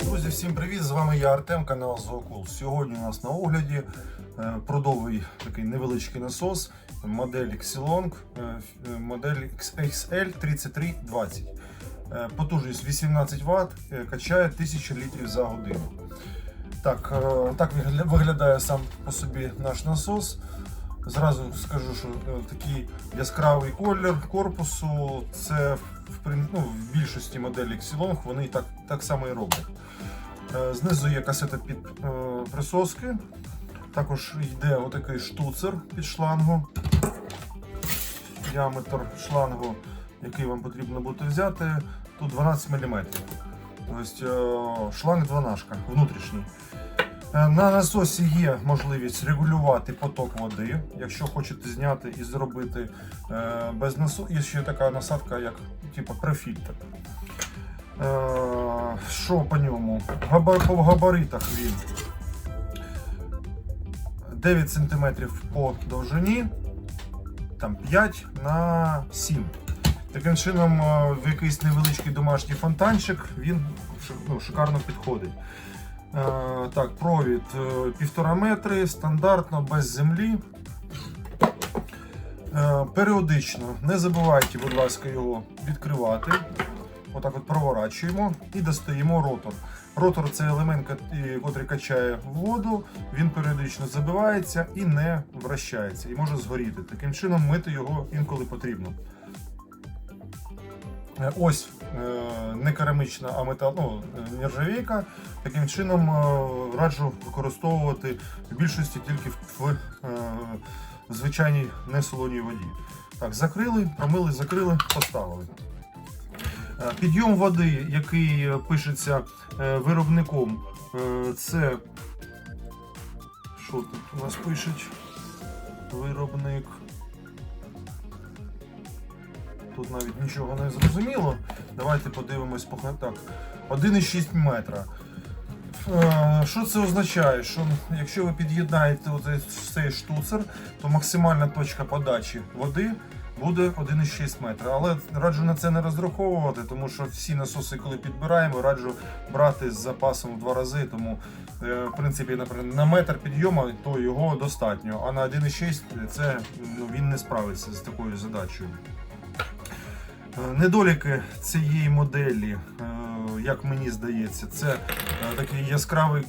Друзі, всім привіт! З вами я Артем, канал Зоокул. Сьогодні у нас на огляді е, продовий такий невеличкий насос, модель Xilong, е, е, модель XL3320. Е, Потужність 18 Вт, качає 1000 літрів за годину. Так, е, так виглядає сам по собі наш насос. Зразу скажу, що е, такий яскравий колір корпусу це в, ну, в більшості моделей Xilong вони так, так само і роблять. Е, Знизу є касета під присоски. Також йде отакий штуцер під шлангу. Діаметр шлангу, який вам потрібно буде взяти, тут 12 мм. Тобто шланг 12 внутрішній. Е, На насосі є можливість регулювати поток води. Якщо хочете зняти і зробити е, без насосу, є ще така насадка, як типу префільтр. Е, Що по ньому? По габаритах він 9 см по довжині, там 5 на 7. Таким чином, в якийсь невеличкий домашній фонтанчик він ну, шикарно підходить. Е, Так, провід е, півтора метри, стандартно, без землі. Е, Періодично не забувайте, будь ласка, його відкривати. Отак от проворачуємо і достаємо ротор. Ротор це елемент, який качає воду, він періодично забивається і не вращається, і може згоріти. Таким чином мити його інколи потрібно. Е, Ось е, не керамічна, а метал, ну, нержавійка. Таким чином е, раджу використовувати в більшості тільки в е, звичайній несолоній воді. Так, закрили, промили, закрили, поставили. Е, Підйом води, який пишеться виробником, це. Що тут у нас пишуть? Виробник. Тут навіть нічого не зрозуміло. Давайте подивимось по так. 1,6 метра. Е, Що це означає? Що якщо ви під'єднаєте цей штуцер, то максимальна точка подачі води буде 1,6 метра. Але раджу на це не розраховувати, тому що всі насоси, коли підбираємо, раджу брати з запасом в два рази. Тому, е, в принципі, на метр підйому, то його достатньо. А на 1,6 це ну, він не справиться з такою задачею. Е, Недоліки цієї моделі, е, як мені здається, це е, такий яскравий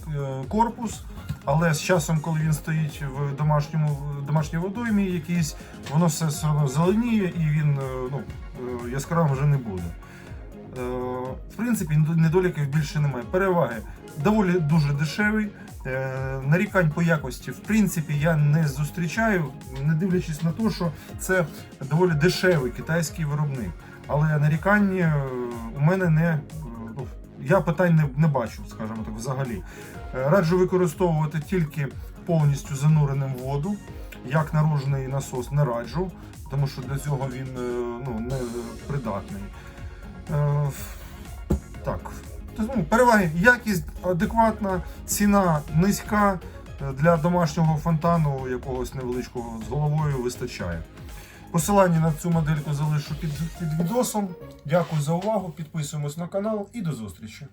корпус. Але з часом, коли він стоїть в домашньому домашній водоймі, якійсь, воно все, одно зеленіє і він ну, яскравим вже не буде. В принципі, недоліків більше немає. Переваги доволі дуже дешевий. Нарікань по якості, в принципі, я не зустрічаю, не дивлячись на те, що це доволі дешевий китайський виробник. Але нарікань е, у мене не. е, ну, Я питань не, не бачу, скажімо так, взагалі. Е, Раджу використовувати тільки повністю зануреним воду. Як наружний насос не раджу, тому що для цього він ну, не придатний. Так, Тобто, ну, переваги, якість адекватна, ціна низька. Для домашнього фонтану якогось невеличкого з головою вистачає. Посилання на цю модельку залишу під, під відосом. Дякую за увагу, підписуємось на канал і до зустрічі.